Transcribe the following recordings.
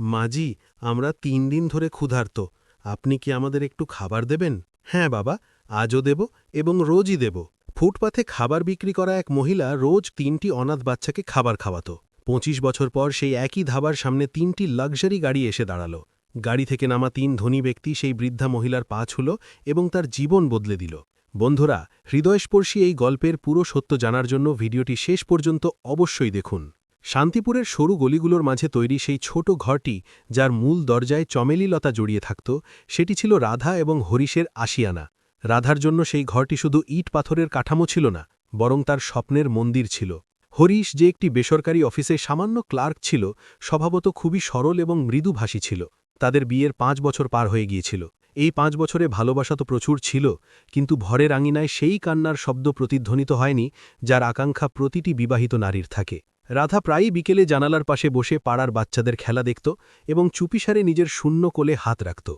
মাজি, আমরা তিন দিন ধরে ক্ষুধার্ত। আপনি কি আমাদের একটু খাবার দেবেন? হ্যাঁ বাবা, আজও দেব এবং রোজই দেব। ফুটপাথে খাবার বিক্রি করা এক মহিলা রোজ তিনটি অনাথ বাচ্চাকে খাবার খাওয়াতো। পঁচিশ বছর পর সেই একই ধাবার সামনে তিনটি লাক্সারি গাড়ি এসে দাঁড়াল। গাড়ি থেকে নামা তিন ধনী ব্যক্তি সেই বৃদ্ধা মহিলার পা ছুল এবং তার জীবন বদলে দিল। বন্ধুরা, হৃদয়স্পর্শী এই গল্পের পুরো সত্য জানার জন্য ভিডিওটি শেষ পর্যন্ত অবশ্যই দেখুন। শান্তিপুরের সরু গলিগুলোর মাঝে তৈরি সেই ছোট ঘরটি, যার মূল দরজায় চমেলিলতা জড়িয়ে থাকত, সেটি ছিল রাধা এবং হরিশের আশিয়ানা রাধার জন্য সেই ঘরটি শুধু ইট পাথরের কাঠামো ছিল না, বরং তার স্বপ্নের মন্দির ছিল। হরিশ যে একটি বেসরকারি অফিসে সামান্য ক্লার্ক ছিল, স্বভাবত খুবই সরল এবং মৃদুভাষী ছিল। তাদের বিয়ের পাঁচ বছর পার হয়ে গিয়েছিল। এই পাঁচ বছরে ভালোবাসা তো প্রচুর ছিল, কিন্তু ভরের আঙিনায় সেই কান্নার শব্দ প্রতিধ্বনিত হয়নি, যার আকাঙ্ক্ষা প্রতিটি বিবাহিত নারীর থাকে। রাধা প্রায়ই বিকেলে জানালার পাশে বসে পাড়ার বাচ্চাদের খেলা দেখত এবং চুপিসারে নিজের শূন্য কোলে হাত রাখত।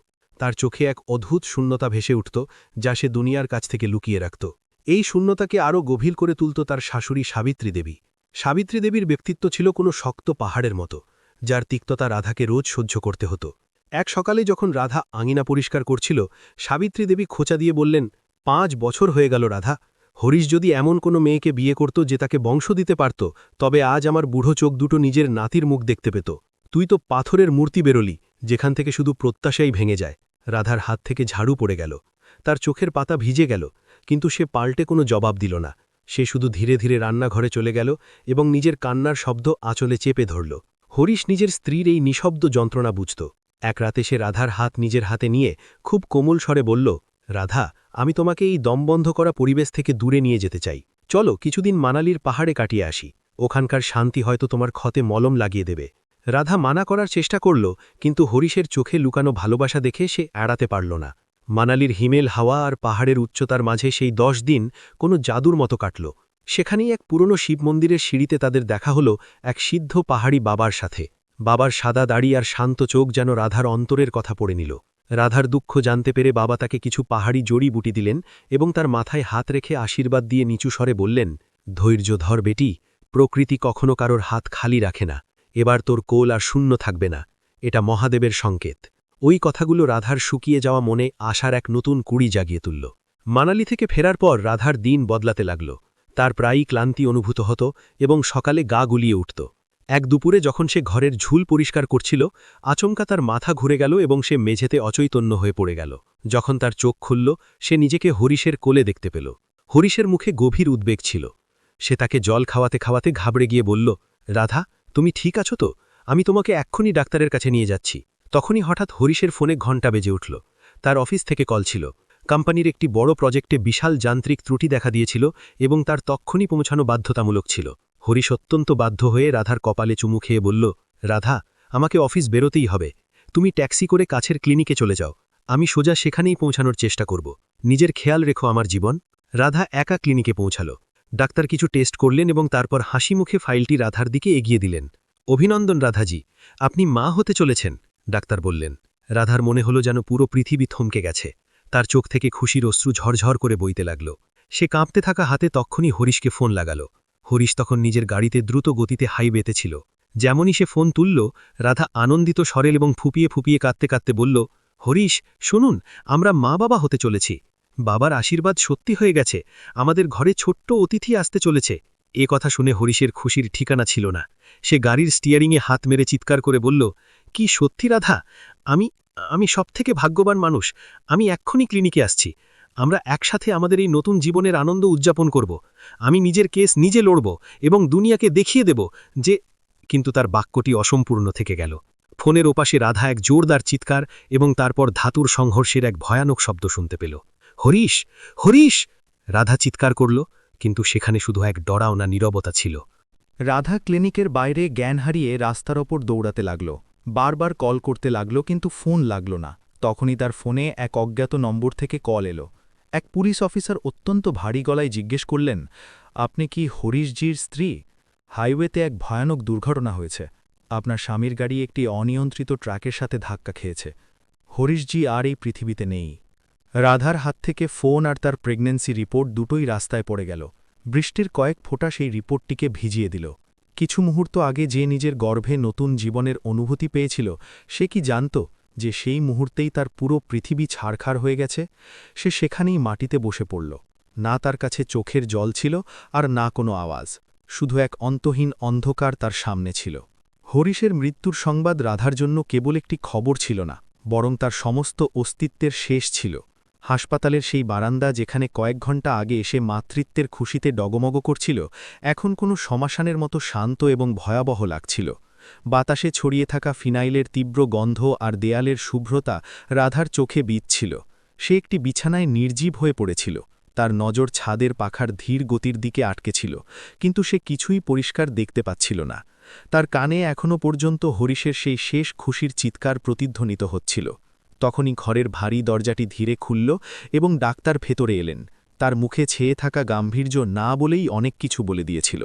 তার চোখে এক অদ্ভুত শূন্যতা ভেসে উঠত, যা সে দুনিয়ার কাছ থেকে লুকিয়ে রাখত। এই শূন্যতাকে আরও গভীর করে তুলত তার শাশুড়ি সাবিত্রী দেবী। সাবিত্রী দেবীর ব্যক্তিত্ব ছিল কোনো শক্ত পাহাড়ের মতো, যার তিক্ততা রাধাকে রোজ সহ্য করতে হতো। এক সকালে যখন রাধা আঙিনা পরিষ্কার করছিল, সাবিত্রী দেবী খোঁচা দিয়ে বললেন, পাঁচ বছর হয়ে গেল রাধা হরিশ যদি এমন কোনো মেয়েকে বিয়ে করত যে তাকে বংশ দিতে পারত, তবে আজ আমার বুড়ো চোখ দুটো নিজের নাতির মুখ দেখতে পেত। তুই তো পাথরের মূর্তি বেরোলি, যেখান থেকে শুধু প্রত্যাশাই ভেঙে যায়। রাধার হাত থেকে ঝাড়ু পড়ে গেল। তার চোখের পাতা ভিজে গেল, কিন্তু সে পাল্টে কোনো জবাব দিল না। সে শুধু ধীরে ধীরে রান্নাঘরে চলে গেল এবং নিজের কান্নার শব্দ আঁচলে চেপে ধরল। হরিশ নিজের স্ত্রীর এই নিঃশব্দ যন্ত্রণা বুঝত। এক রাতে সে রাধার হাত নিজের হাতে নিয়ে খুব কোমল স্বরে বলল, রাধা আমি তোমাকে এই দমবন্ধ করা পরিবেশ থেকে দূরে নিয়ে যেতে চাই। চলো, কিছুদিন মানালির পাহাড়ে কাটিয়ে আসি। ওখানকার শান্তি হয়তো তোমার ক্ষতে মলম লাগিয়ে দেবে। রাধা মানা করার চেষ্টা করল, কিন্তু হরিশের চোখে লুকানো ভালোবাসা দেখে সে এড়াতে পারল না। মানালির হিমেল হাওয়া আর পাহাড়ের উচ্চতার মাঝে সেই দশ দিন কোনো জাদুর মতো কাটল। সেখানেই এক পুরনো শিব মন্দিরের সিঁড়িতে তাদের দেখা হলো এক সিদ্ধ পাহাড়ি বাবার সাথে। বাবার সাদা দাড়ি আর শান্ত চোখ যেন রাধার অন্তরের কথা পড়ে নিল। রাধার দুঃখ জানতে পেরে বাবা তাকে কিছু পাহাড়ি জড়ি বুটি দিলেন এবং তার মাথায় হাত রেখে আশীর্বাদ দিয়ে নিচু স্বরে বললেন, ধৈর্য ধর বেটি, প্রকৃতি কখনো কারোর হাত খালি রাখে না। এবার তোর কোল আর শূন্য থাকবে না। এটা মহাদেবের সংকেত। ওই কথাগুলো রাধার শুকিয়ে যাওয়া মনে আশার এক নতুন কুড়ি জাগিয়ে তুলল। মানালি থেকে ফেরার পর রাধার দিন বদলাতে লাগল। তার প্রায়ই ক্লান্তি অনুভূত হতো এবং সকালে গা গুলিয়ে উঠত। এক দুপুরে যখন সে ঘরের ঝুল পরিষ্কার করছিল, আচমকা তার মাথা ঘুরে গেল এবং সে মেঝেতে অচৈতন্য হয়ে পড়ে গেল। যখন তার চোখ খুলল, সে নিজেকে হরিশের কোলে দেখতে পেল। হরিশের মুখে গভীর উদ্বেগ ছিল। সে তাকে জল খাওয়াতে খাওয়াতে ঘাবড়ে গিয়ে বলল, রাধা, তুমি ঠিক আছো তো? আমি তোমাকে এক্ষুনি ডাক্তারের কাছে নিয়ে যাচ্ছি। তখনই হঠাৎ হরিশের ফোনে ঘণ্টা বেজে উঠল। তার অফিস থেকে কল ছিল। কোম্পানির একটি বড় প্রজেক্টে বিশাল যান্ত্রিক ত্রুটি দেখা দিয়েছিল এবং তার তক্ষণই পৌঁছানো বাধ্যতামূলক ছিল। হরিশ অত্যন্ত বাধ্য হয়ে রাধার কপালে চুমু খেয়ে বলল, রাধা, আমাকে অফিস বেরোতেই হবে। তুমি ট্যাক্সি করে কাছের ক্লিনিকে চলে যাও। আমি সোজা সেখানেই পৌঁছানোর চেষ্টা করব। নিজের খেয়াল রেখো আমার জীবন। রাধা একা ক্লিনিকে পৌঁছাল। ডাক্তার কিছু টেস্ট করলেন এবং তারপর হাসি মুখে ফাইলটি রাধার দিকে এগিয়ে দিলেন। অভিনন্দন রাধাজি, আপনি মা হতে চলেছেন, ডাক্তার বললেন। রাধার মনে হলো যেন পুরো পৃথিবী থমকে গেছে। তার চোখ থেকে খুশির অশ্রু ঝরঝর করে বইতে লাগল। সে কাঁপতে থাকা হাতে তক্ষণই হরিশকে ফোন লাগাল। হরিশ তখন নিজের গাড়িতে দ্রুত গতিতে হাইওয়েতে ছিল। যেমনই সে ফোন তুলল, রাধা আনন্দিত সরেল এবং ফুপিয়ে ফুপিয়ে কাঁদতে কাঁদতে বলল, হরিশ, শুনুন, আমরা মা বাবা হতে চলেছি। বাবার আশীর্বাদ সত্যি হয়ে গেছে। আমাদের ঘরে ছোট্ট অতিথি আসতে চলেছে। এ কথা শুনে হরিশের খুশির ঠিকানা ছিল না। সে গাড়ির স্টিয়ারিংয়ে হাত মেরে চিৎকার করে বলল, কি সত্যি রাধা? আমি আমি সবথেকে ভাগ্যবান মানুষ। আমি এক্ষুনি ক্লিনিকে আসছি। আমরা একসাথে আমাদের এই নতুন জীবনের আনন্দ উদযাপন করব। আমি নিজের কেস নিজে লড়ব এবং দুনিয়াকে দেখিয়ে দেব যে কিন্তু তার বাক্যটি অসম্পূর্ণ থেকে গেল। ফোনের ওপাশে রাধা এক জোরদার চিৎকার এবং তারপর ধাতুর সংঘর্ষের এক ভয়ানক শব্দ শুনতে পেল। হরিশ হরিশ! রাধা চিৎকার করল, কিন্তু সেখানে শুধু এক ডরাওনা নীরবতা ছিল। রাধা ক্লিনিকের বাইরে জ্ঞান হারিয়ে রাস্তার ওপর দৌড়াতে লাগল। বারবার কল করতে লাগল, কিন্তু ফোন লাগল না। তখনই তার ফোনে এক অজ্ঞাত নম্বর থেকে কল এলো। এক পুলিশ অফিসার অত্যন্ত ভারী গলায় জিজ্ঞেস করলেন, আপনি কি হরিশজির স্ত্রী? হাইওয়েতে এক ভয়ানক দুর্ঘটনা হয়েছে। আপনার স্বামীর গাড়ি একটি অনিয়ন্ত্রিত ট্রাকের সাথে ধাক্কা খেয়েছে। হরিশজি আর এই পৃথিবীতে নেই। রাধার হাত থেকে ফোন আর তার প্রেগন্যান্সি রিপোর্ট দুটোই রাস্তায় পড়ে গেল। বৃষ্টির কয়েক ফোঁটা সেই রিপোর্টটিকে ভিজিয়ে দিল। কিছু মুহূর্ত আগে যে নিজের গর্ভে নতুন জীবনের অনুভূতি পেয়েছিল, সে কি জানত? যে সেই মুহূর্তেই তার পুরো পৃথিবী ছাড়খাড় হয়ে গেছে, সে সেখানেই মাটিতে বসে পড়ল। না তার কাছে চোখের জল ছিল আর না কোনো আওয়াজ, শুধু এক অন্তহীন অন্ধকার তার সামনে ছিল। হরিশের মৃত্যুর সংবাদ রাধার জন্য কেবল একটি খবর ছিল না, বরং তার সমস্ত অস্তিত্বের শেষ ছিল। হাসপাতালের সেই বারান্দা যেখানে কয়েক ঘণ্টা আগে এসে মাতৃত্বের খুশিতে ডগমগ করছিল, এখন কোনো শ্মশানের মতো শান্ত এবং ভয়াবহ লাগছিল। বাতাসে ছড়িয়ে থাকা ফিনাইলের তীব্র গন্ধ আর দেয়ালের শুভ্রতা রাধার চোখে বিচ্ছিল সে একটি বিছানায় নির্জীব হয়ে পড়েছিল। তার নজর ছাদের পাখার ধীর গতির দিকে আটকে ছিল, কিন্তু সে কিছুই পরিষ্কার দেখতে পাচ্ছিল না। তার কানে এখনও পর্যন্ত হরিশের সেই শেষ খুশির চিৎকার প্রতিধ্বনিত হচ্ছিল। তখনই ঘরের ভারী দরজাটি ধীরে খুলল এবং ডাক্তার ভেতরে এলেন। তার মুখে ছেয়ে থাকা গাম্ভীর্য না বলেই অনেক কিছু বলে দিয়েছিল।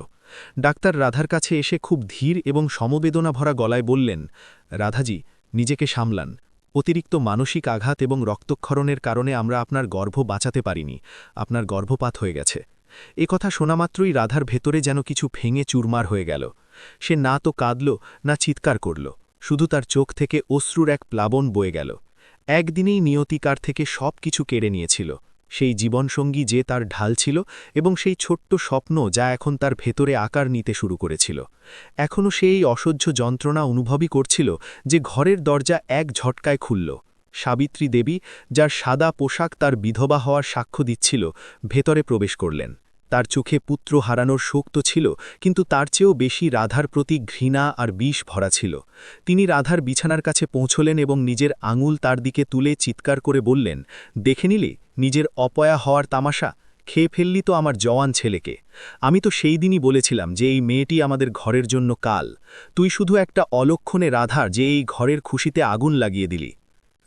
ডাক্তার রাধার কাছে এসে খুব ধীর এবং সমবেদনা ভরা গলায় বললেন, রাধাজি, নিজেকে সামলান। অতিরিক্ত মানসিক আঘাত এবং রক্তক্ষরণের কারণে আমরা আপনার গর্ভ বাঁচাতে পারিনি। আপনার গর্ভপাত হয়ে গেছে। এ কথা শোনামাত্রই রাধার ভেতরে যেন কিছু ভেঙে চুরমার হয়ে গেল। সে না তো কাঁদল, না চিৎকার করল। শুধু তার চোখ থেকে অশ্রুর এক প্লাবন বয়ে গেল। একদিনেই নিয়তিকার থেকে সব কিছু কেড়ে নিয়েছিল। সেই জীবনসঙ্গী যে তার ঢাল ছিল এবং সেই ছোট্ট স্বপ্ন যা এখন তার ভেতরে আকার নিতে শুরু করেছিল। এখনও সে এই অসহ্য যন্ত্রণা অনুভবই করছিল যে ঘরের দরজা এক ঝটকায় খুলল। সাবিত্রী দেবী, যার সাদা পোশাক তার বিধবা হওয়ার সাক্ষ্য দিচ্ছিল, ভেতরে প্রবেশ করলেন। তার চোখে পুত্র হারানোর শোক তো ছিল, কিন্তু তার চেয়েও বেশি রাধার প্রতি ঘৃণা আর বিষ ভরা ছিল। তিনি রাধার বিছানার কাছে পৌঁছলেন এবং নিজের আঙুল তার দিকে তুলে চিৎকার করে বললেন, দেখে নিলে, নিজের অপয়া হওয়ার তামাশা? খেয়ে ফেললি তো আমার জওয়ান ছেলেকে। আমি তো সেই দিনই বলেছিলাম যে এই মেয়েটি আমাদের ঘরের জন্য কাল। তুই শুধু একটা অলক্ষণে রাধার যে এই ঘরের খুশিতে আগুন লাগিয়ে দিলি।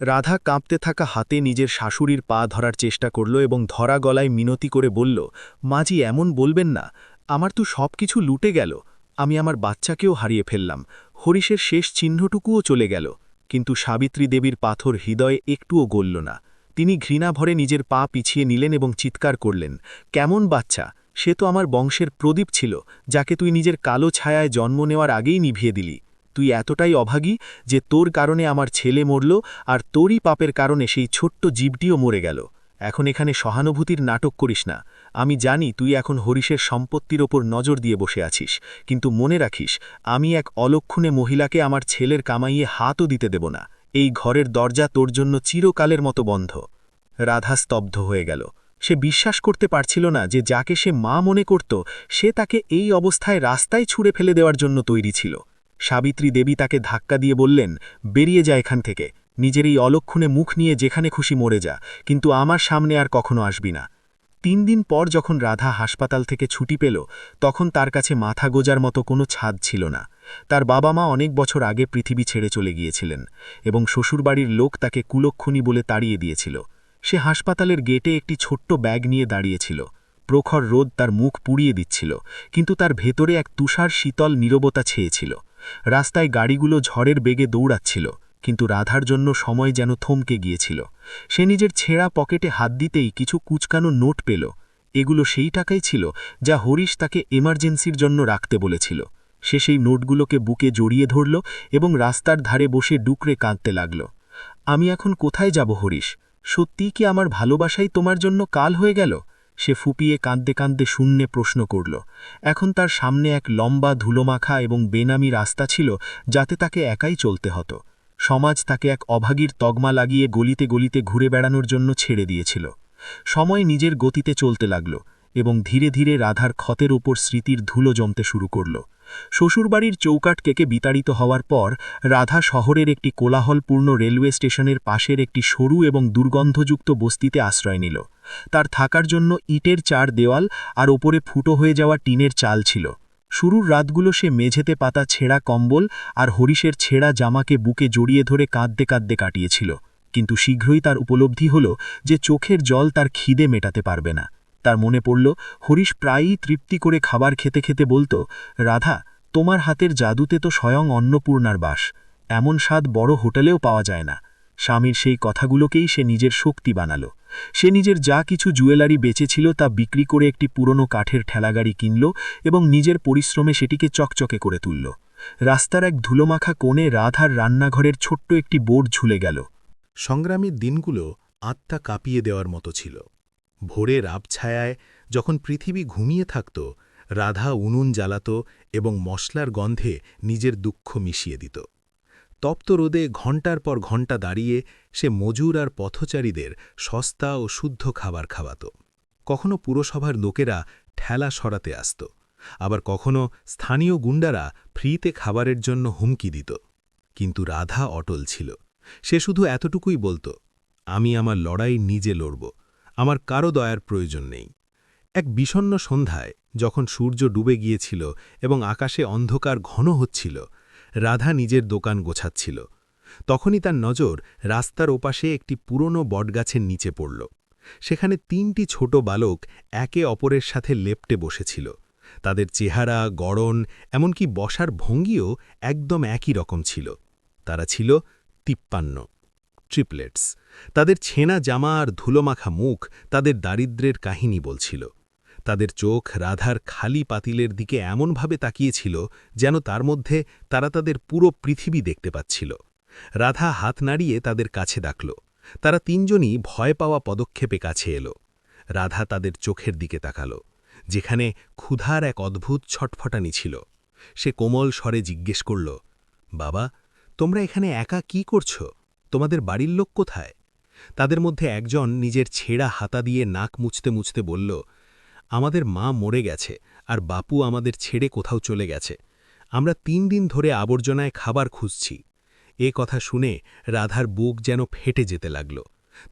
রাধা কাঁপতে থাকা হাতে নিজের শাশুড়ির পা ধরার চেষ্টা করল এবং ধরা গলায় মিনতি করে বলল মাজি এমন বলবেন না। আমার তো সব কিছু লুটে গেল। আমি আমার বাচ্চাকেও হারিয়ে ফেললাম। হরিশের শেষ চিহ্নটুকুও চলে গেল। কিন্তু সাবিত্রী দেবীর পাথর হৃদয়ে একটুও গলল না। তিনি ঘৃণা ভরে নিজের পা পিছিয়ে নিলেন এবং চিৎকার করলেন, কেমন বাচ্চা? সে তো আমার বংশের প্রদীপ ছিল, যাকে তুই নিজের কালো ছায়ায় জন্ম নেওয়ার আগেই নিভিয়ে দিলি। তুই এতটাই অভাগী যে তোর কারণে আমার ছেলে মরল আর তোরই পাপের কারণে সেই ছোট্ট জীবটিও মরে গেল। এখন এখানে সহানুভূতির নাটক করিস না। আমি জানি তুই এখন হরিশের সম্পত্তির ওপর নজর দিয়ে বসে আছিস, কিন্তু মনে রাখিস, আমি এক অলক্ষণে মহিলাকে আমার ছেলের কামাইয়ে হাতও দিতে দেব না। এই ঘরের দরজা তোর জন্য চিরকালের মতো বন্ধ। রাধা স্তব্ধ হয়ে গেল। সে বিশ্বাস করতে পারছিল না যে যাকে সে মা মনে করত, সে তাকে এই অবস্থায় রাস্তায় ছুঁড়ে ফেলে দেওয়ার জন্য তৈরি ছিল। সাবিত্রী দেবী তাকে ধাক্কা দিয়ে বললেন, বেরিয়ে যা এখান থেকে। নিজের এই অলক্ষণে মুখ নিয়ে যেখানে খুশি মরে যা, কিন্তু আমার সামনে আর কখনো আসবি না। তিন দিন পর যখন রাধা হাসপাতাল থেকে ছুটি পেল, তখন তার কাছে মাথা গোজার মতো কোনো ছাদ ছিল না। তার বাবা মা অনেক বছর আগে পৃথিবী ছেড়ে চলে গিয়েছিলেন এবং শ্বশুরবাড়ির লোক তাকে কুলক্ষণী বলে তাড়িয়ে দিয়েছিল। সে হাসপাতালের গেটে একটি ছোট্ট ব্যাগ নিয়ে দাঁড়িয়েছিল। প্রখর রোদ তার মুখ পুড়িয়ে দিচ্ছিল, কিন্তু তার ভেতরে এক তুষার শীতল নীরবতা ছেয়েছিল। রাস্তায় গাড়িগুলো ঝড়ের বেগে দৌড়াচ্ছিল, কিন্তু রাধার জন্য সময় যেন থমকে গিয়েছিল। সে নিজের ছেঁড়া পকেটে হাত দিতেই কিছু কুচকানো নোট পেল। এগুলো সেই টাকাই ছিল যা হরিশ তাকে এমার্জেন্সির জন্য রাখতে বলেছিল। সে সেই নোটগুলোকে বুকে জড়িয়ে ধরল এবং রাস্তার ধারে বসে ডুকরে কাঁদতে লাগল। আমি এখন কোথায় যাব হরিশ? সত্যিই কি আমার ভালোবাসাই তোমার জন্য কাল হয়ে গেল? সে ফুপিয়ে কাঁদতে কাঁদতে শূন্যে প্রশ্ন করল, এখন তার সামনে এক লম্বা ধুলোমাখা এবং বেনামি রাস্তা ছিল যাতে তাকে একাই চলতে হতো। সমাজ তাকে এক অভাগীর তগমা লাগিয়ে গলিতে গলিতে ঘুরে বেড়ানোর জন্য ছেড়ে দিয়েছিল। সময় নিজের গতিতে চলতে লাগল এবং ধীরে ধীরে রাধার ক্ষতের ওপর স্মৃতির ধুলো জমতে শুরু করল। শ্বশুরবাড়ির চৌকাট কেকে বিতাড়িত হওয়ার পর রাধা শহরের একটি কোলাহলপূর্ণ রেলওয়ে স্টেশনের পাশের একটি সরু এবং দুর্গন্ধযুক্ত বস্তিতে আশ্রয় নিল। তার থাকার জন্য ইটের চার দেওয়াল আর ওপরে ফুটো হয়ে যাওয়া টিনের চাল ছিল। শুরুর রাতগুলো সে মেঝেতে পাতা ছেঁড়া কম্বল আর হরিশের ছেঁড়া জামাকে বুকে জড়িয়ে ধরে কাঁদতে কাঁদতে কাটিয়েছিল। কিন্তু শীঘ্রই তার উপলব্ধি হল যে চোখের জল তার খিদে মেটাতে পারবে না। তার মনে পড়ল, হরিশ প্রায়ই তৃপ্তি করে খাবার খেতে খেতে বলতো, রাধা, তোমার হাতের জাদুতে তো স্বয়ং অন্নপূর্ণার বাস, এমন স্বাদ বড় হোটেলেও পাওয়া যায় না। স্বামীর সেই কথাগুলোকেই সে নিজের শক্তি বানালো। সে নিজের যা কিছু জুয়েলারি বেচেছিল তা বিক্রি করে একটি পুরনো কাঠের ঠেলাগাড়ি কিনল এবং নিজের পরিশ্রমে সেটিকে চকচকে করে তুলল। রাস্তার এক ধুলোমাখা কোণে রাধার রান্নাঘরের ছোট্ট একটি বোর্ড ঝুলে গেল। সংগ্রামীর দিনগুলো আত্মা কাঁপিয়ে দেওয়ার মতো ছিল। ভোরের আবছায়ায় যখন পৃথিবী ঘুমিয়ে থাকত, রাধা উনুন জ্বালাত এবং মশলার গন্ধে নিজের দুঃখ মিশিয়ে দিত। তপ্ত রোদে ঘণ্টার পর ঘণ্টা দাঁড়িয়ে সে মজুর আর পথচারীদের সস্তা ও শুদ্ধ খাবার খাওয়াত। কখনো পুরসভার লোকেরা ঠেলা সরাতে আসত, আবার কখনো স্থানীয় গুন্ডারা ফ্রিতে খাবারের জন্য হুমকি দিত। কিন্তু রাধা অটল ছিল। সে শুধু এতটুকুই বলতো, আমি আমার লড়াই নিজে লড়ব। আমার কারও দয়ার প্রয়োজন নেই। এক বিষণ্ন সন্ধ্যায় যখন সূর্য ডুবে গিয়েছিল এবং আকাশে অন্ধকার ঘন হচ্ছিল, রাধা নিজের দোকান গোছাচ্ছিল। তখনই তার নজর রাস্তার ওপাশে একটি পুরনো বটগাছের নিচে পড়ল। সেখানে তিনটি ছোট বালক একে অপরের সাথে লেপ্টে বসেছিল। তাদের চেহারা, গড়ন, এমনকি বসার ভঙ্গিও একদম একই রকম ছিল। তারা ছিল তিপ্পান্ন। ট্রিপলেটস তাদের ছেনা জামা আর ধুলোমাখা মুখ তাদের দারিদ্র্যের কাহিনী বলছিল। তাদের চোখ রাধার খালি পাতিলের দিকে এমনভাবে তাকিয়েছিল যেন তার মধ্যে তারা তাদের পুরো পৃথিবী দেখতে পাচ্ছিল। রাধা হাত নাড়িয়ে তাদের কাছে ডাকল। তারা তিনজনই ভয় পাওয়া পদক্ষেপে কাছে এলো। রাধা তাদের চোখের দিকে তাকাল, যেখানে ক্ষুধার এক অদ্ভুত ছটফটানি ছিল। সে কোমল স্বরে জিজ্ঞেস করল, বাবা, তোমরা এখানে একা কি করছ? তোমাদের বাড়ির লোক কোথায়? তাদের মধ্যে একজন নিজের ছেঁড়া হাতা দিয়ে নাক মুছতে মুছতে বলল, আমাদের মা মরে গেছে আর বাপু আমাদের ছেড়ে কোথাও চলে গেছে। আমরা তিন দিন ধরে আবর্জনায় খাবার খুঁজছি। এ কথা শুনে রাধার বুক যেন ফেটে যেতে লাগল।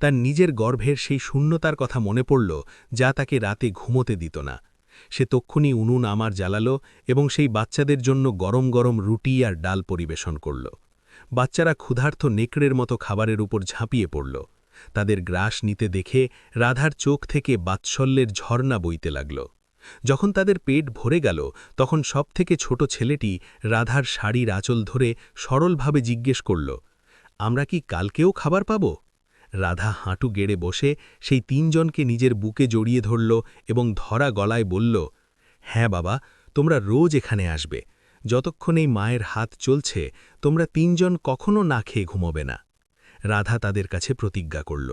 তার নিজের গর্ভের সেই শূন্যতার কথা মনে পড়ল যা তাকে রাতে ঘুমোতে দিত না। সে তক্ষুনি উনুন আমার জ্বালালো এবং সেই বাচ্চাদের জন্য গরম গরম রুটি আর ডাল পরিবেশন করল। বাচ্চারা ক্ষুধার্থ নেকড়ের মতো খাবারের উপর ঝাঁপিয়ে পড়ল। তাদের গ্রাস নিতে দেখে রাধার চোখ থেকে বাৎসল্যের ঝর্ণা বইতে লাগল। যখন তাদের পেট ভরে গেল, তখন সবথেকে ছোট ছেলেটি রাধার শাড়ির আঁচল ধরে সরলভাবে জিজ্ঞেস করল, আমরা কি কালকেও খাবার পাব? রাধা হাঁটু গেড়ে বসে সেই তিনজনকে নিজের বুকে জড়িয়ে ধরল এবং ধরা গলায় বলল হ্যাঁ বাবা, তোমরা রোজ এখানে আসবে। যতক্ষণ এই মায়ের হাত চলছে, তোমরা তিনজন কখনো না খেয়ে ঘুমোবে না। রাধা তাদের কাছে প্রতিজ্ঞা করল।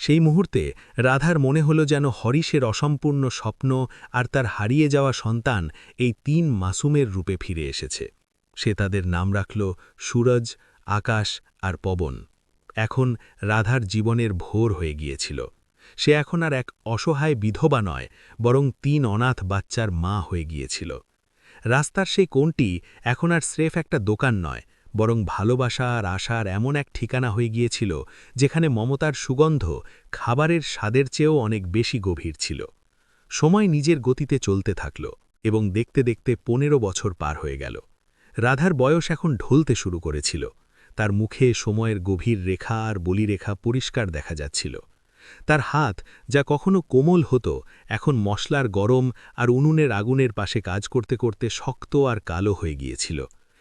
সেই মুহূর্তে রাধার মনে হল যেন হরিশের অসম্পূর্ণ স্বপ্ন আর তার হারিয়ে যাওয়া সন্তান এই তিন মাসুমের রূপে ফিরে এসেছে। সে তাদের নাম রাখল সুরজ, আকাশ আর পবন। এখন রাধার জীবনের ভোর হয়ে গিয়েছিল। সে এখন আর এক অসহায় বিধবা নয়, বরং তিন অনাথ বাচ্চার মা হয়ে গিয়েছিল। রাস্তার সেই কোণটি এখন আর স্রেফ একটা দোকান নয়, বরং ভালোবাসা আর আশার এমন এক ঠিকানা হয়ে গিয়েছিল, যেখানে মমতার সুগন্ধ খাবারের স্বাদের চেয়েও অনেক বেশি গভীর ছিল। সময় নিজের গতিতে চলতে থাকল এবং দেখতে দেখতে পনেরো বছর পার হয়ে গেল। রাধার বয়স এখন ঢলতে শুরু করেছিল। তার মুখে সময়ের গভীর রেখা আর বলিরেখা পরিষ্কার দেখা যাচ্ছিল। তার হাত, যা কখনো কোমল হতো, এখন মশলার গরম আর উনুনের আগুনের পাশে কাজ করতে করতে শক্ত আর কালো হয়ে গিয়েছিল।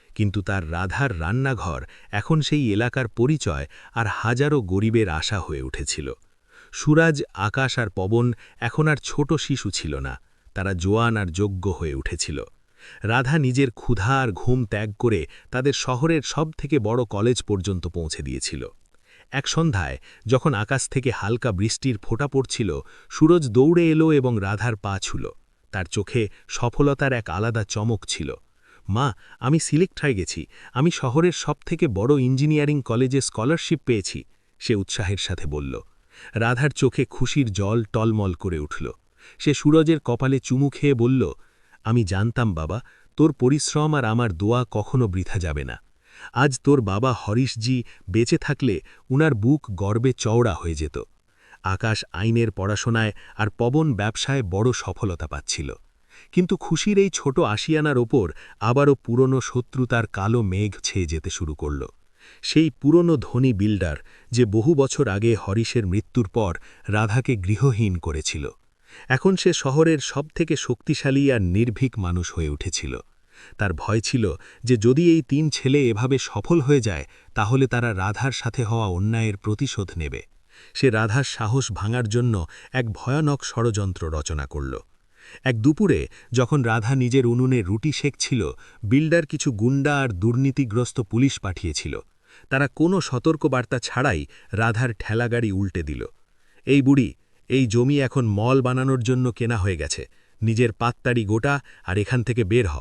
কিন্তু তার রাধার রান্নাঘর এখন সেই এলাকার পরিচয় আর হাজারো গরিবের আশা হয়ে উঠেছিল। সুরাজ, আকাশ আর পবন এখন আর ছোট শিশু ছিল না, তারা জোয়ান আর যোগ্য হয়ে উঠেছিল। রাধা নিজের ক্ষুধা আর ঘুম ত্যাগ করে তাদের শহরের সব থেকে বড় কলেজ পর্যন্ত পৌঁছে দিয়েছিল। এক সন্ধ্যায়, যখন আকাশ থেকে হালকা বৃষ্টির ফোঁটা পড়ছিল, সুরজ দৌড়ে এলো এবং রাধার পা ছুল। তার চোখে সফলতার এক আলাদা চমক ছিল। মা, আমি সিলেক্ট হয়ে গেছি। আমি শহরের সবথেকে বড় ইঞ্জিনিয়ারিং কলেজে স্কলারশিপ পেয়েছি, সে উৎসাহের সাথে বলল। রাধার চোখে খুশির জল টলমল করে উঠল। সে সুরজের কপালে চুমু খেয়ে বলল, আমি জানতাম বাবা, তোর পরিশ্রম আর আমার দোয়া কখনো বৃথা যাবে না। আজ তোর বাবা হরিশজি বেঁচে থাকলে উনার বুক গর্বে চওড়া হয়ে যেত। আকাশ আইনের পড়াশোনায় আর পবন ব্যবসায় বড় সফলতা পাচ্ছিল। কিন্তু খুশির এই ছোট আশিয়ানার ওপর আবারও পুরনো শত্রুতার কালো মেঘ ছেয়ে যেতে শুরু করল। সেই পুরনো ধনী বিল্ডার যে বহু বছর আগে হরিশের মৃত্যুর পর রাধাকে গৃহহীন করেছিল। এখন সে শহরের সবথেকে শক্তিশালী আর নির্ভীক মানুষ হয়ে উঠেছিল। তার ভয় ছিল যে যদি এই তিন ছেলে এভাবে সফল হয়ে যায়, তাহলে তারা রাধার সাথে হওয়া অন্যায়ের প্রতিশোধ নেবে। সে রাধার সাহস ভাঙার জন্য এক ভয়ানক ষড়যন্ত্র রচনা করল। এক দুপুরে, যখন রাধা নিজের উনুনে রুটি শেখছিল বিল্ডার কিছু গুন্ডা আর দুর্নীতিগ্রস্ত পুলিশ পাঠিয়েছিল। তারা কোনো সতর্কবার্তা ছাড়াই রাধার ঠেলাগাড়ি উল্টে দিল। এই বুড়ি, এই জমি এখন মল বানানোর জন্য কেনা হয়ে গেছে। নিজের পাত্তাড়ি গোটা আর এখান থেকে বের হ।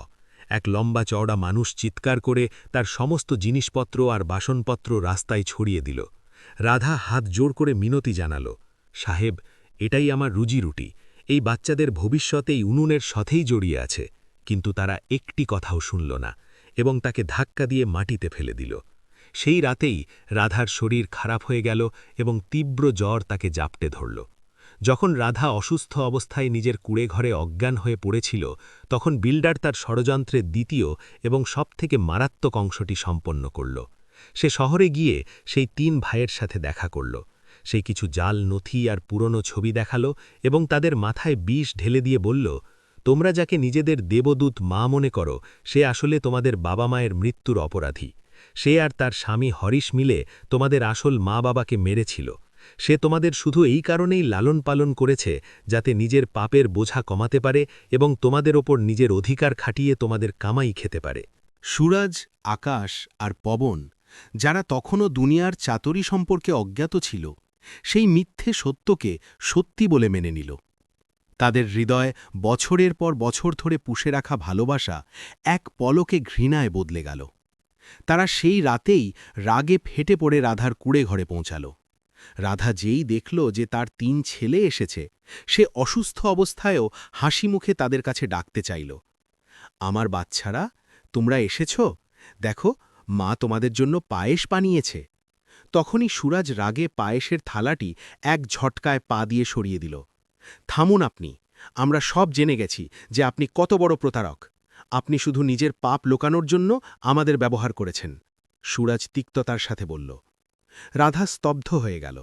এক লম্বা চওড়া মানুষ চিৎকার করে তার সমস্ত জিনিসপত্র আর বাসনপত্র রাস্তায় ছড়িয়ে দিল। রাধা হাত জোর করে মিনতি জানাল, সাহেব, এটাই আমার রুজি রুটি। এই বাচ্চাদের ভবিষ্যৎ এই উনুনের সাথেই জড়িয়ে আছে। কিন্তু তারা একটি কথাও শুনল না এবং তাকে ধাক্কা দিয়ে মাটিতে ফেলে দিল। সেই রাতেই রাধার শরীর খারাপ হয়ে গেল এবং তীব্র জ্বর তাকে জাপটে ধরল। যখন রাধা অসুস্থ অবস্থায় নিজের কুড়ে ঘরে অজ্ঞান হয়ে পড়েছিল, তখন বিল্ডার তার ষড়যন্ত্রের দ্বিতীয় এবং সবথেকে মারাত্মক অংশটি সম্পন্ন করল। সে শহরে গিয়ে সেই তিন ভাইয়ের সাথে দেখা করল। সেই কিছু জাল, নথি আর পুরনো ছবি দেখাল এবং তাদের মাথায় বিষ ঢেলে দিয়ে বলল, তোমরা যাকে নিজেদের দেবদূত মা মনে করো, সে আসলে তোমাদের বাবা মায়ের মৃত্যুর অপরাধী। সে আর তার স্বামী হরিশ মিলে তোমাদের আসল মা বাবাকে মেরেছিল। সে তোমাদের শুধু এই কারণেই লালন পালন করেছে, যাতে নিজের পাপের বোঝা কমাতে পারে এবং তোমাদের ওপর নিজের অধিকার খাটিয়ে তোমাদের কামাই খেতে পারে। সুরাজ, আকাশ আর পবন, যারা তখনও দুনিয়ার চাতরি সম্পর্কে অজ্ঞাত ছিল, সেই মিথ্যে সত্যকে সত্যি বলে মেনে নিল। তাদের হৃদয় বছরের পর বছর ধরে পুষে রাখা ভালোবাসা এক পলকে ঘৃণায় বদলে গেল। তারা সেই রাতেই রাগে ফেটে পড়ে রাধার কুড়ে ঘরে পৌঁছাল। রাধা যেই দেখল যে তার তিন ছেলে এসেছে, সে অসুস্থ অবস্থায়ও হাসি মুখে তাদের কাছে ডাকতে চাইল। আমার বাচ্চারা, তোমরা এসেছ? দেখো, মা তোমাদের জন্য পায়েস বানিয়েছে। তখনই সুরাজ রাগে পায়েসের থালাটি এক ঝটকায় পা দিয়ে সরিয়ে দিল। থামুন আপনি, আমরা সব জেনে গেছি যে আপনি কত বড় প্রতারক। আপনি শুধু নিজের পাপ লোকানোর জন্য আমাদের ব্যবহার করেছেন। সুরাজ তিক্ততার সাথে বলল রাধা স্তব্ধ হয়ে গেল।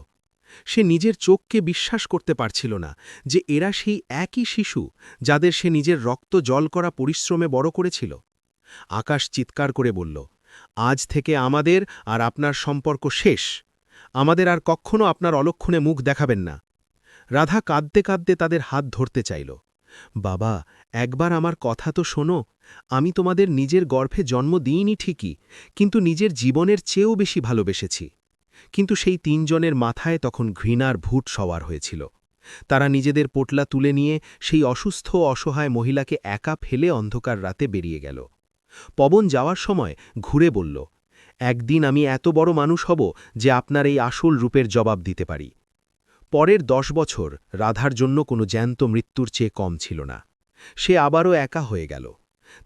সে নিজের চোখকে বিশ্বাস করতে পারছিল না যে এরা সেই একই শিশু যাদের সে নিজের রক্ত জল করা পরিশ্রমে বড় করেছিল। আকাশ চিৎকার করে বলল, আজ থেকে আমাদের আর আপনার সম্পর্ক শেষ। আমাদের আর কখনো আপনার অলক্ষণে মুখ দেখাবেন না। রাধা কাঁদতে কাঁদতে তাদের হাত ধরতে চাইল, বাবা, একবার আমার কথা তো শোনো, আমি তোমাদের নিজের গর্ভে জন্ম দিইনি ঠিকই, কিন্তু নিজের জীবনের চেয়েও বেশি ভালোবেসেছি। কিন্তু সেই তিনজনের মাথায় তখন ঘৃণার ভূত সওয়ার হয়েছিল। তারা নিজেদের পোটলা তুলে নিয়ে সেই অসুস্থ অসহায় মহিলাকে একা ফেলে অন্ধকার রাতে বেরিয়ে গেল। পবন যাওয়ার সময় ঘুরে বলল, একদিন আমি এত বড় মানুষ হব যে আপনার এই আসল রূপের জবাব দিতে পারি। পরের দশ বছর রাধার জন্য কোনো জ্যান্ত মৃত্যুর চেয়ে কম ছিল না। সে আবারও একা হয়ে গেল।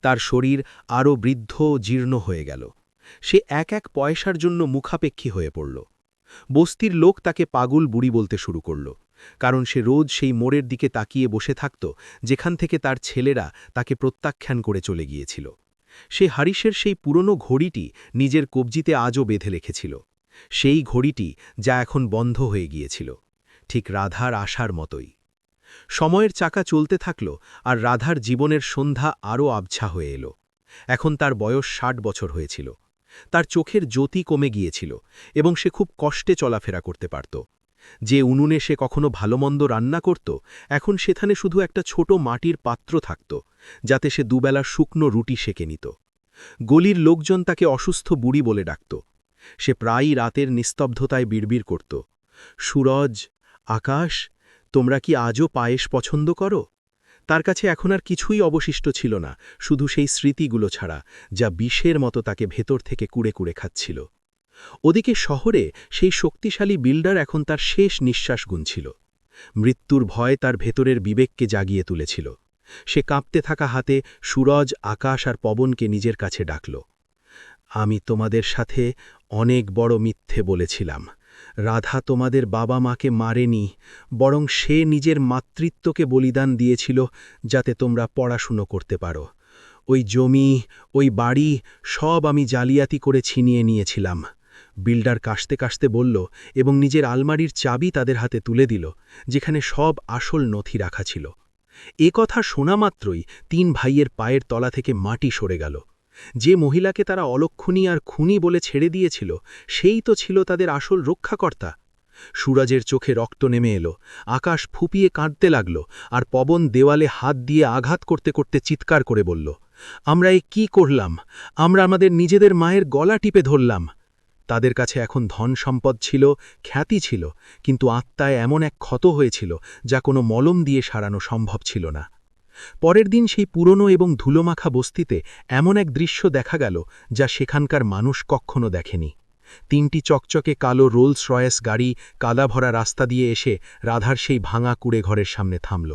তার শরীর আরও বৃদ্ধ জীর্ণ হয়ে গেল। সে এক এক পয়সার জন্য মুখাপেক্ষী হয়ে পড়ল। বস্তির লোক তাকে পাগল বুড়ি বলতে শুরু করল, কারণ সে রোজ সেই মোড়ের দিকে তাকিয়ে বসে থাকত, যেখান থেকে তার ছেলেরা তাকে প্রত্যাখ্যান করে চলে গিয়েছিল। সে হারিসের সেই পুরনো ঘড়িটি নিজের কবজিতে আজও বেঁধে রেখেছিল। সেই ঘড়িটি যা এখন বন্ধ হয়ে গিয়েছিল, ঠিক রাধার আশার মতোই। সময়ের চাকা চলতে থাকল আর রাধার জীবনের সন্ধ্যা আরও আবছা হয়ে এলো। এখন তার বয়স ষাট বছর হয়েছিল। তার চোখের জ্যোতি কমে গিয়েছিল এবং সে খুব কষ্টে চলাফেরা করতে পারত। যে উনুনে সে কখনো ভালোমন্দ রান্না করত, এখন সেখানে শুধু একটা ছোট মাটির পাত্র থাকত, যাতে সে দুবেলা শুকনো রুটি সেকে নিত। গলির লোকজন তাকে অসুস্থ বুড়ি বলে ডাকত। সে প্রায়ই রাতের নিস্তব্ধতায় বিড়বিড় করত। সুরজ, আকাশ, তোমরা কি আজও পায়েস পছন্দ করো? তার কাছে এখন আর কিছুই অবশিষ্ট ছিল না, শুধু সেই স্মৃতিগুলো ছাড়া, যা বিষের মতো তাকে ভেতর থেকে কুড়ে কুড়ে খাচ্ছিল। ওদিকে শহরে সেই শক্তিশালী বিল্ডার এখন তার শেষ নিঃশ্বাস গুনছিল। মৃত্যুর ভয় তার ভেতরের বিবেককে জাগিয়ে তুলেছিল। সে কাঁপতে থাকা হাতে সুরজ, আকাশ আর পবনকে নিজের কাছে ডাকল। আমি তোমাদের সাথে অনেক বড় মিথ্যে বলেছিলাম। রাধা তোমাদের বাবা মাকে মারেনি, বরং সে নিজের মাতৃত্বকে বলিদান দিয়েছিল যাতে তোমরা পড়াশুনো করতে পারো। ওই জমি, ওই বাড়ি সব আমি জালিয়াতি করে ছিনিয়ে নিয়েছিলাম। বিল্ডার কাশতে কাশতে বলল এবং নিজের আলমারির চাবি তাদের হাতে তুলে দিল, যেখানে সব আসল নথি রাখা ছিল। এ কথা শোনা মাত্রই তিন ভাইয়ের পায়ের তলা থেকে মাটি সরে গেল। যে মহিলাকে তারা অলক্ষণী আর খুনি বলে ছেড়ে দিয়েছিল, সেই তো ছিল তাদের আসল রক্ষাকর্তা। সুরাজের চোখে রক্ত নেমে এলো, আকাশ ফুপিয়ে কাঁদতে লাগল, আর পবন দেওয়ালে হাত দিয়ে আঘাত করতে করতে চিৎকার করে বলল, আমরা এ কি করলাম? আমরা আমাদের নিজেদের মায়ের গলা টিপে ধরলাম। তাদের কাছে এখন ধন সম্পদ ছিল, খ্যাতি ছিল, কিন্তু আত্মায় এমন এক ক্ষত হয়েছিল, যা কোনো মলম দিয়ে সারানো সম্ভব ছিল না। পরের দিন সেই পুরনো এবং ধুলোমাখা বস্তিতে এমন এক দৃশ্য দেখা গেল যা সেখানকার মানুষ কখনো দেখেনি। তিনটি চকচকে কালো রোলস রয়েস গাড়ি কাদা ভরা রাস্তা দিয়ে এসে রাধার সেই ভাঙা কুড়ে ঘরের সামনে থামল।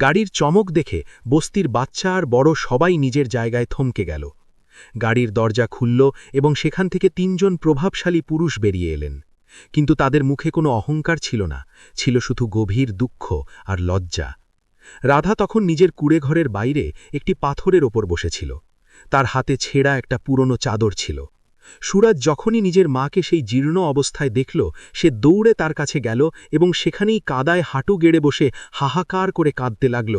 গাড়ির চমক দেখে বস্তির বাচ্চা আর বড় সবাই নিজের জায়গায় থমকে গেল। গাড়ির দরজা খুলল এবং সেখান থেকে তিনজন প্রভাবশালী পুরুষ বেরিয়ে এলেন। কিন্তু তাদের মুখে কোনো অহংকার ছিল না, ছিল শুধু গভীর দুঃখ আর লজ্জা। রাধা তখন নিজের কুড়েঘরের বাইরে একটি পাথরের ওপর বসেছিল। তার হাতে ছেঁড়া একটা পুরনো চাদর ছিল। সুরাজ যখনই নিজের মাকে সেই জীর্ণ অবস্থায় দেখল, সে দৌড়ে তার কাছে গেল এবং সেখানেই কাদায় হাঁটু গেড়ে বসে হাহাকার করে কাঁদতে লাগল,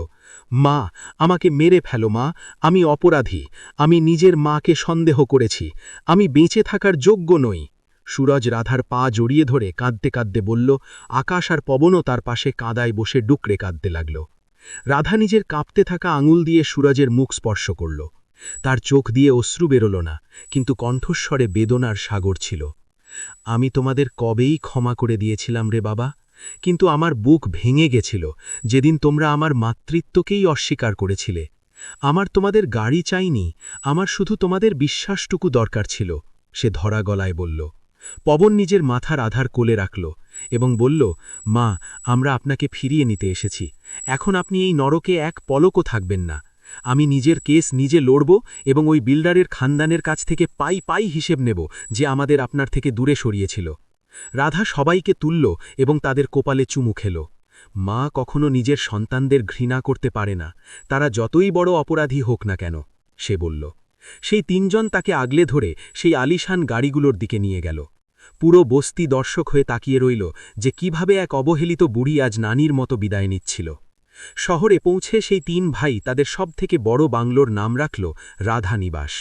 মা, আমাকে মেরে ফেলো মা, আমি অপরাধী, আমি নিজের মাকে সন্দেহ করেছি, আমি বেঁচে থাকার যোগ্য নই। সুরজ রাধার পা জড়িয়ে ধরে কাঁদতে কাঁদতে বলল, আকাশ আর পবনও তার পাশে কাদায় বসে ডুকরে কাঁদতে লাগল। রাধা নিজের কাঁপতে থাকা আঙুল দিয়ে সুরজের মুখ স্পর্শ করল। তার চোখ দিয়ে অশ্রু বেরোল না, কিন্তু কণ্ঠস্বরে বেদনার সাগর ছিল। আমি তোমাদের কবেই ক্ষমা করে দিয়েছিলাম রে বাবা, কিন্তু আমার বুক ভেঙে গেছিল, যেদিন তোমরা আমার মাতৃত্বকেই অস্বীকার করেছিলে। আমার তোমাদের গাড়ি চাইনি, আমার শুধু তোমাদের বিশ্বাসটুকু দরকার ছিল, সে ধরা গলায় বলল। পবন নিজের মাথার আধার কোলে রাখল এবং বলল, মা, আমরা আপনাকে ফিরিয়ে নিতে এসেছি। এখন আপনি এই নরকে এক পলকও থাকবেন না। আমি নিজের কেস নিজে লড়ব এবং ওই বিল্ডারের খানদানের কাছ থেকে পাই পাই হিসেব নেব, যে আমাদের আপনার থেকে দূরে সরিয়েছিল। রাধা সবাইকে তুলল এবং তাদের কোপালে চুমু খেল। মা কখনো নিজের সন্তানদের ঘৃণা করতে পারে না, তারা যতই বড় অপরাধী হোক না কেন, সে বলল। সেই তিনজন তাকে আগলে ধরে সেই আলিশান গাড়িগুলোর দিকে নিয়ে গেল। পুরো বস্তি দর্শক হয়ে তাকিয়ে রইল যে কীভাবে এক অবহেলিত বুড়ি আজ নানির মতো বিদায় নিচ্ছিল। শহরে পৌঁছে সেই তিন ভাই তাদের সবথেকে বড় বাংলোর নাম রাখল রাধা নিবাস।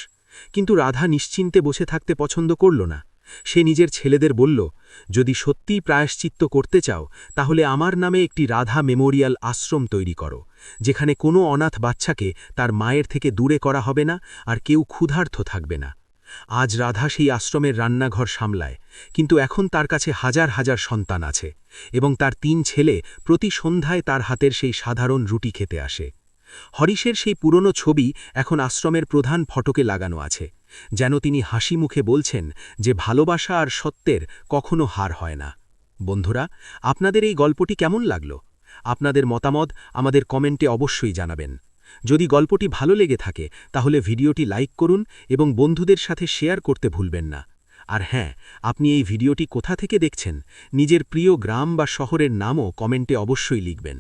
কিন্তু রাধা নিশ্চিন্তে বসে থাকতে পছন্দ করল না। সে নিজের ছেলেদের বলল, যদি সত্যিই প্রায়শ্চিত্ত করতে চাও, তাহলে আমার নামে একটি রাধা মেমোরিয়াল আশ্রম তৈরি করো, যেখানে কোনো অনাথ বাচ্চাকে তার মায়ের থেকে দূরে করা হবে না আর কেউ ক্ষুধার্থ থাকবে না। আজ রাধা সেই আশ্রমের রান্নাঘর সামলায়, কিন্তু এখন তার কাছে হাজার হাজার সন্তান আছে এবং তার তিন ছেলে প্রতি সন্ধ্যায় তার হাতের সেই সাধারণ রুটি খেতে আসে। হরিশের সেই পুরনো ছবি এখন আশ্রমের প্রধান ফটকে লাগানো আছে, যেন তিনি হাসি মুখে বলছেন যে ভালোবাসা আর সত্যের কখনো হার হয় না। বন্ধুরা, আপনাদের এই গল্পটি কেমন লাগল? আপনাদের মতামত আমাদের কমেন্টে অবশ্যই জানাবেন। যদি গল্পটি ভালো লেগে থাকে, তাহলে ভিডিওটি লাইক করুন এবং বন্ধুদের সাথে শেয়ার করতে ভুলবেন না। আর হ্যাঁ আপনি এই ভিডিওটি কোথা থেকে দেখছেন, নিজের প্রিয় গ্রাম বা শহরের নামও কমেন্টে অবশ্যই লিখবেন।